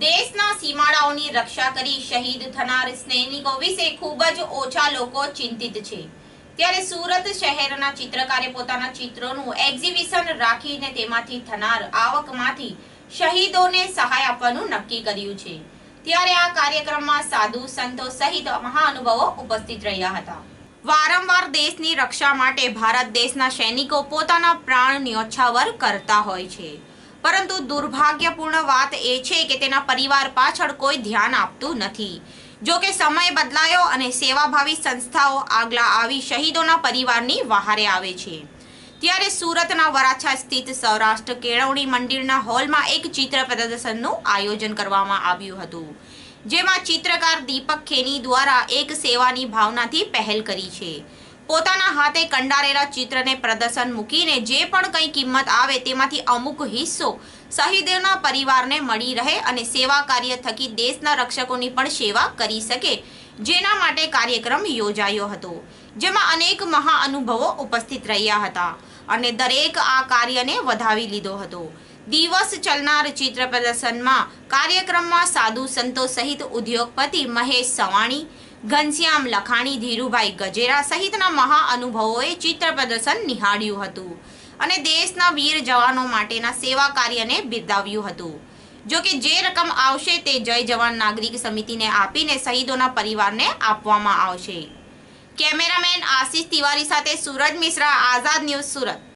દેશના સીમાડાઓની રક્ષા કરી શહીદ થનાર સૈનિકો વિશે ખૂબ જ ઓછા લોકો ચિંતિત છે. ત્યારે સુરત શહેરના ચિત્રકારે પોતાના ચિત્રોનું એક્ઝિબિશન રાખીને તેમાંથી થનાર આવકમાંથી શહીદોને સહાય આપવાનું નક્કી કર્યું છે. ત્યારે આ કાર્યક્રમમાં સાધુ સંતો સહિત મહાનુભાવો ઉપસ્થિત રહ્યા હતા. વારંવાર દેશની રક્ષા માટે ભારત દેશના સૈનિકો પોતાના પ્રાણ ન્યોછાવર કરતા હોય છે. પરંતુ દુર્ભાગ્યપૂર્ણ વાત એ છે કે તેના પરિવાર પાછળ કોઈ ધ્યાન આપતું નથી. જો કે સમય બદલાયો અને સેવાભાવી સંસ્થાઓ આગલા આવી શહીદોના પરિવારની વહારે આવે છે. ત્યારે સુરતના વરાછા સ્થિત સૌરાષ્ટ્ર કેળવણી મંદિરના હોલમાં એક ચિત્ર પ્રદર્શનનું આયોજન કરવામાં આવ્યું હતું, જેમાં ચિત્રકાર દીપક ખેની દ્વારા એક સેવાની ભાવનાથી પહેલ કરી છે. પોતાના હાથે કંડારેલા ચિત્રને પ્રદર્શન મૂકીને જે પણ કંઈ કિંમત આવે તેમાંથી અમુક હિસ્સો શહીદોના પરિવારને મળી રહે અને સેવા કાર્ય થકી દેશના રક્ષકોની પણ સેવા કરી શકે. જેના માટે કાર્યક્રમ યોજાયો હતો, જેમાં અનેક મહાઅનુભવો ઉપસ્થિત રહ્યા હતા અને દરેક આ કાર્યને વધાવી લીધો હતો. દિવસ ચલનાર ચિત્ર પ્રદર્શનમાં કાર્યક્રમમાં સાધુ સંતો સહિત ઉદ્યોગપતિ મહેશ સવાણી ઘનશ્યામ લખાણી, ધીરુભાઈ ગજેરા સહિતના મહાઅનુભવોએ ચિત્ર પ્રદર્શન નિહાળ્યું હતું અને દેશના વીર જવાનો માટેના સેવા કાર્યને બિરદાવ્યું હતું. જો કે જે રકમ આવશે તે જય જવાન નાગરિક સમિતિને આપીને શહીદોના પરિવારને આપવામાં આવશે. કેમેરામેન આશિષ તિવારી સાથે સુરજ મિશ્રા, આઝાદ ન્યૂઝ સુરત.